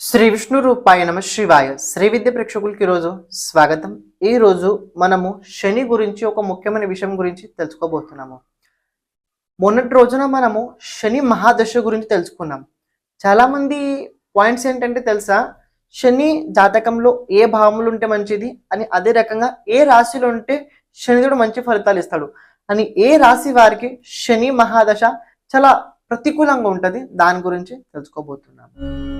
శ్రీ విష్ణు రూపాయ నమ శివాయ. శ్రీ విద్య ప్రేక్షకులకి ఈరోజు స్వాగతం. ఈరోజు రోజు మనము శని గురించి ఒక ముఖ్యమైన విషయం గురించి తెలుసుకోబోతున్నాము. మొన్నటి రోజున మనము శని మహాదశ గురించి తెలుసుకున్నాం. చాలా మంది పాయింట్స్ ఏంటంటే తెలుసా? శని జాతకంలో ఏ భావములు ఉంటే మంచిది? అని అదే రకంగా ఏ రాశిలో ఉంటే శనిదుడు మంచి ఫలితాలు ఇస్తాడు? అని ఏ రాశి వారికి శని మహాదశ చాలా ప్రతికూలంగా ఉంటుంది? దాని గురించి తెలుసుకోబోతున్నాము.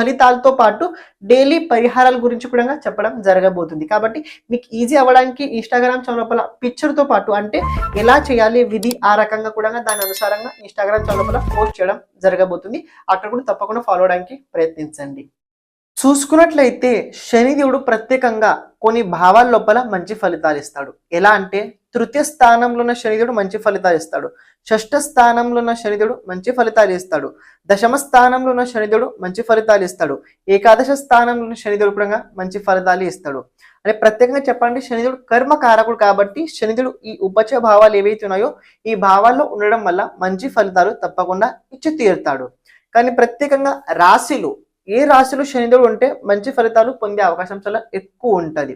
ఫలితాలతో పాటు డైలీ పరిహారాల గురించి కూడా చెప్పడం జరగబోతుంది. కాబట్టి మీకు ఈజీ అవ్వడానికి ఇన్స్టాగ్రామ్ ఛానల్ లోపల పాటు అంటే ఎలా చేయాలి విధి ఆ రకంగా కూడా దాని అనుసారంగా ఇన్స్టాగ్రామ్ ఛానల్ లోపల పోస్ట్ చేయడం జరగబోతుంది. అక్కడ కూడా తప్పకుండా ఫాలో అవడానికి ప్రయత్నించండి. చూసుకున్నట్లయితే శనిదేవుడు ప్రత్యేకంగా కొన్ని భావాల లోపల మంచి ఫలితాలు ఇస్తాడు. ఎలా అంటే తృతీయ స్థానంలో ఉన్న శనిదేవుడు మంచి ఫలితాలు ఇస్తాడు. షష్ఠ స్థానంలో ఉన్న శనిదేవుడు మంచి ఫలితాలు ఇస్తాడు. దశమ స్థానంలో ఉన్న శనిదేవుడు మంచి ఫలితాలు ఇస్తాడు. ఏకాదశ స్థానంలో ఉన్న శనిదేవుడు కూడా మంచి ఫలితాలు ఇస్తాడు. అంటే ప్రత్యేకంగా చెప్పండి శనిదేవుడు కర్మ కారకుడు కాబట్టి శనిదేవుడు ఈ ఉపచయ భావాలు ఏవైతే ఉన్నాయో ఈ భావాల్లో ఉండడం వల్ల మంచి ఫలితాలు తప్పకుండా ఇచ్చి తీరుతాడు కానీ ప్రత్యేకంగా రాశిలు ఏ రాశిలో శనిదేవుడు ఉంటే మంచి ఫలితాలు పొందే అవకాశం చాలా ఎక్కువ ఉంటుంది.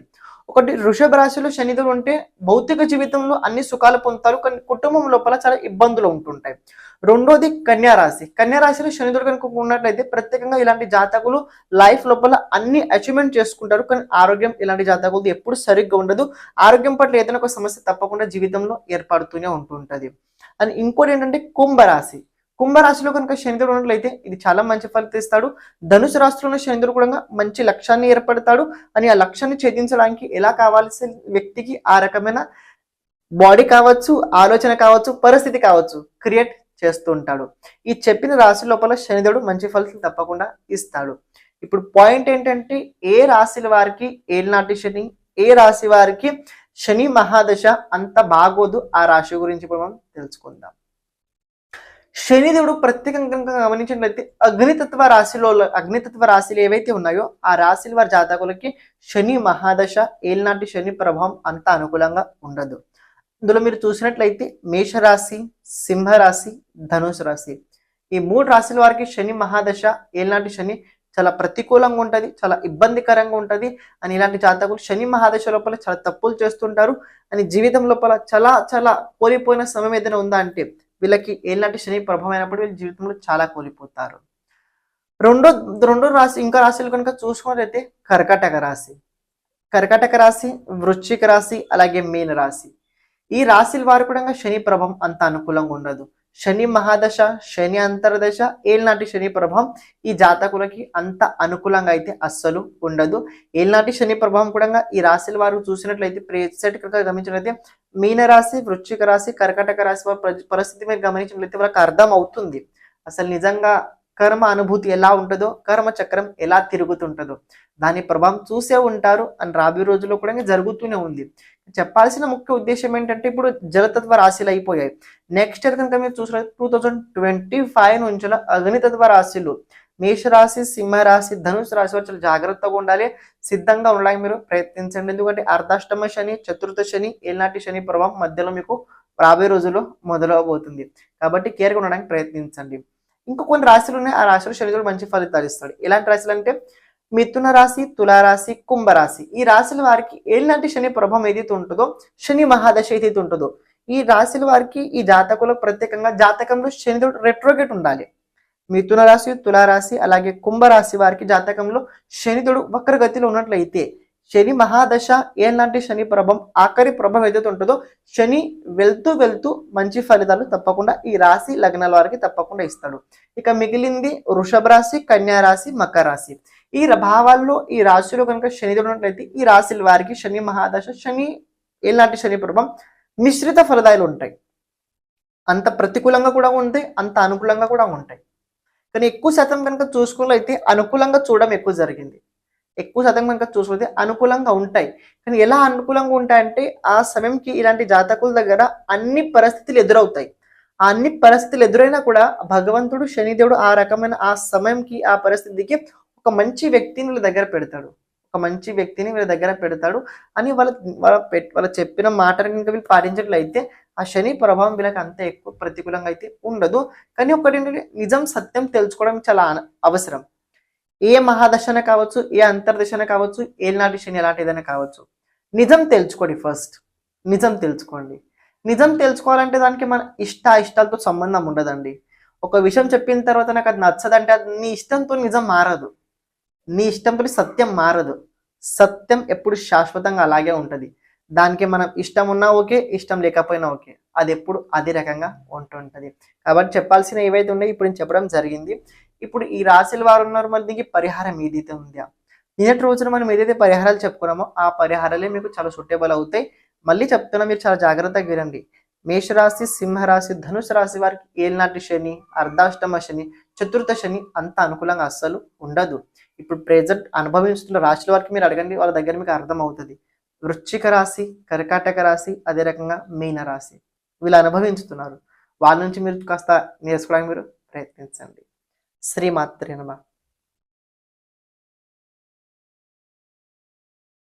ఒకటి వృషభ రాశిలో శనిదేవుడు ఉంటే భౌతిక జీవితంలో అన్ని సుఖాలు పొందుతారు కానీ కుటుంబం లోపల చాలా ఇబ్బందులు ఉంటుంటాయి. రెండోది కన్యా రాశి. కన్యా రాశిలో శనిదేవుడు కనుక ఉన్నట్లయితే ప్రత్యేకంగా ఇలాంటి జాతకులు లైఫ్ లోపల అన్ని అచీవ్మెంట్ చేసుకుంటారు కానీ ఆరోగ్యం ఇలాంటి జాతకులది ఎప్పుడు సరిగ్గా ఉండదు. ఆరోగ్యం పట్ల ఏదైనా ఒక సమస్య తప్పకుండా జీవితంలో ఏర్పడుతూనే ఉంటుంటుంది. అండ్ ఇంకోటి ఏంటంటే కుంభరాశి. కుంభరాశిలో కనుక చంద్రుడు ఉన్నట్లయితే ఇది చాలా మంచి ఫలితం ఇస్తాడు. ధనుసు రాశిలో ఉన్న చంద్రుడు కూడా మంచి లక్ష్యాన్ని ఏర్పడతాడు. అని ఆ లక్ష్యాన్ని ఛేదించడానికి ఎలా కావాల్సిన వ్యక్తికి ఆ రకమైన బాడీ కావచ్చు ఆలోచన కావచ్చు పరిస్థితి కావచ్చు క్రియేట్ చేస్తూ ఉంటాడు. ఈ చెప్పిన రాశి లోపల శనిదేవుడు మంచి ఫలితం తప్పకుండా ఇస్తాడు. ఇప్పుడు పాయింట్ ఏంటంటే ఏ రాశిల వారికి ఏలినాటి శని ఏ రాశి వారికి శని మహాదశ అంత బాగోదు ఆ రాశి గురించి ఇప్పుడు మనం తెలుసుకుందాం. శనిదేవుడు ప్రత్యేకంగా గమనించినట్లయితే అగ్నితత్వ రాశిలో అగ్నితత్వ రాశిలు ఏవైతే ఉన్నాయో ఆ రాశిల వారి జాతకులకి శని మహాదశ ఏలినాటి శని ప్రభావం అంత అనుకూలంగా ఉండదు. ఇందులో మీరు చూసినట్లయితే మేషరాశి సింహరాశి ధనుసు రాశి. ఈ మూడు రాశుల వారికి శని మహాదశ ఏలినాటి శని చాలా ప్రతికూలంగా ఉంటుంది చాలా ఇబ్బందికరంగా ఉంటుంది అని ఇలాంటి జాతకులు శని మహాదశ లోపల చాలా తప్పులు చేస్తుంటారు. అని జీవితం లోపల చాలా చాలా కోల్పోయిన సమయం ఏదైనా ఉందా అంటే వీళ్ళకి ఎలాంటి శని ప్రభావం అయినప్పుడు వీళ్ళ జీవితంలో చాలా కోల్పోతారు. రెండో రెండో రాశి ఇంకా రాశులు కనుక చూసుకున్నట్లయితే కర్కాటక రాశి. కర్కాటక రాశి వృశ్చిక రాశి అలాగే మీన రాశి. ఈ రాశిల వారు కూడా శని ప్రభావం అంత అనుకూలంగా ఉండదు. శని మహాదశ శని అంతర్దశ ఏళ్ళనాటి శని ప్రభావం ఈ జాతకులకి అంత అనుకూలంగా అయితే అస్సలు ఉండదు. ఏళ్ళనాటి శని ప్రభావం కూడా ఈ రాశుల వారు చూసినట్లయితే ప్రేసెట్ కనుక గమనించినట్లయితే మీనరాశి వృశ్చిక రాశి కర్కటక రాశి వారి పరిస్థితి మీరు గమనించినట్లయితే వాళ్ళకి అర్థం అవుతుంది. అసలు నిజంగా కర్మ అనుభూతి ఎలా ఉంటుందో కర్మ చక్రం ఎలా తిరుగుతుంటుందో. దాని ప్రభావం చూసే ఉంటారు అని రాబోయే రోజుల్లో కూడా జరుగుతూనే ఉంది. చెప్పాల్సిన ముఖ్య ఉద్దేశం ఏంటంటే ఇప్పుడు జలతత్వ రాశిలు అయిపోయాయి. నెక్స్ట్ ఇయర్ కనుక మీరు చూసిన టూ థౌజండ్ ట్వంటీ ఫైవ్ నుంచి అగ్నితత్వ రాశిలు మేషరాశి సింహరాశి ధనుసు రాశి వారు జాగ్రత్తగా ఉండాలి. సిద్ధంగా ఉండడానికి మీరు ప్రయత్నించండి. ఎందుకంటే అర్ధాష్టమ శని చతుర్థ శని ఏనాటి శని ప్రభావం మధ్యలో మీకు రాబోయే రోజుల్లో మొదలవబోతుంది. కాబట్టి కేర్గా ఉండడానికి ప్రయత్నించండి. ఇంకా కొన్ని రాశులు ఉన్నాయి. ఆ రాశిలో శనిదేవుడు మంచి ఫలితాలు ఇస్తాడు. ఎలాంటి రాశులు అంటే మిథున రాశి తులారాశి కుంభరాశి. ఈ రాశుల వారికి ఏలినాటి శని ప్రభావం ఏదైతే ఉంటుందో శని మహాదశ ఏదైతే ఉంటుందో ఈ రాశుల వారికి ఈ జాతకులు ప్రత్యేకంగా జాతకంలో శనిదేవుడు రెట్రోగేట్ ఉండాలి. మిథున రాశి తులారాశి అలాగే కుంభరాశి వారికి జాతకంలో శనిదుడు వక్రగతిలో ఉన్నట్లయితే శని మహాదశ ఏలాంటి శని ప్రభావం ఆఖరి ప్రభం ఏదైతే ఉంటుందో శని వెళ్తూ వెళ్తూ మంచి ఫలితాలు తప్పకుండా ఈ రాశి లగ్నాల వారికి తప్పకుండా ఇస్తాడు. ఇక మిగిలింది వృషభ రాశి కన్యా రాశి మకర రాశి. ఈ భావాల్లో ఈ రాశిలో కనుక శని ఉన్నట్లయితే ఈ రాశుల వారికి శని మహాదశ శని ఏలాంటి శని ప్రభం మిశ్రిత ఫలితాలు ఉంటాయి. అంత ప్రతికూలంగా కూడా ఉంటాయి అంత అనుకూలంగా కూడా ఉంటాయి. కానీ ఎక్కువ శాతం కనుక చూసుకున్నట్లయితే అనుకూలంగా చూడడం ఎక్కువ జరిగింది. ఎక్కువ శాతం కనుక చూసుకుంటే అనుకూలంగా ఉంటాయి. కానీ ఎలా అనుకూలంగా ఉంటాయంటే ఆ సమయంకి ఇలాంటి జాతకుల దగ్గర అన్ని పరిస్థితులు ఎదురవుతాయి. ఆ అన్ని పరిస్థితులు ఎదురైనా కూడా భగవంతుడు శనిదేవుడు ఆ రకమైన ఆ సమయంకి ఆ పరిస్థితికి ఒక మంచి వ్యక్తిని వీళ్ళ దగ్గర పెడతాడు. ఒక మంచి వ్యక్తిని వీళ్ళ దగ్గర పెడతాడు అని వాళ్ళ వాళ్ళ వాళ్ళ చెప్పిన మాటను కనుక వీళ్ళు పాటించినట్లయితే ఆ శని ప్రభావం వీళ్ళకి అంత ఎక్కువ ప్రతికూలంగా అయితే ఉండదు. కానీ ఒకటి నిజం సత్యం తెలుసుకోవడం చాలా అన- అవసరం. ఏ మహాదశన కావచ్చు ఏ అంతర్దశన కావచ్చు ఏనాటి శని ఎలాంటిదైనా కావచ్చు. నిజం తెలుసుకోండి ఫస్ట్ నిజం తెలుసుకోండి. నిజం తెలుసుకోవాలంటే దానికి మన ఇష్ట ఇష్టాలతో సంబంధం ఉండదండి. ఒక విషయం చెప్పిన తర్వాత నాకు అది నచ్చదంటే అది నీ ఇష్టంతో నిజం మారదు. నీ ఇష్టంతో సత్యం మారదు. సత్యం ఎప్పుడు శాశ్వతంగా అలాగే ఉంటుంది. దానికి మనం ఇష్టం ఉన్నా ఓకే ఇష్టం లేకపోయినా ఓకే. అది ఎప్పుడు అదే రకంగా ఉంటుంటది. కాబట్టి చెప్పాల్సిన ఏవైతే ఉన్నాయో ఇప్పుడు నేను చెప్పడం జరిగింది. ఇప్పుడు ఈ రాశుల వారు ఉన్నారు మరి దీనికి పరిహారం ఏదైతే ఉందా. నిన్నటి రోజున మనం ఏదైతే పరిహారాలు చెప్పుకున్నామో ఆ పరిహారాలే మీకు చాలా సూటబుల్ అవుతాయి. మళ్ళీ చెప్తున్నా మీరు చాలా జాగ్రత్తగా వినండి. మేషరాశి సింహరాశి ధనుసు రాశి వారికి ఏలినాటి శని అర్ధాష్టమ శని చతుర్థ శని అంత అనుకూలంగా అస్సలు ఉండదు. ఇప్పుడు ప్రెజెంట్ అనుభవిస్తున్న రాశుల వారికి మీరు అడగండి వాళ్ళ దగ్గర మీకు అర్థం అవుతుంది. వృశ్చిక రాశి కర్కాటక రాశి అదే రకంగా మీన రాశి వీళ్ళు అనుభవించుతున్నారు. వాళ్ళ నుంచి మీరు కాస్త నేర్చుకోవడానికి మీరు ప్రయత్నించండి. శ్రీమాత్రి నమ.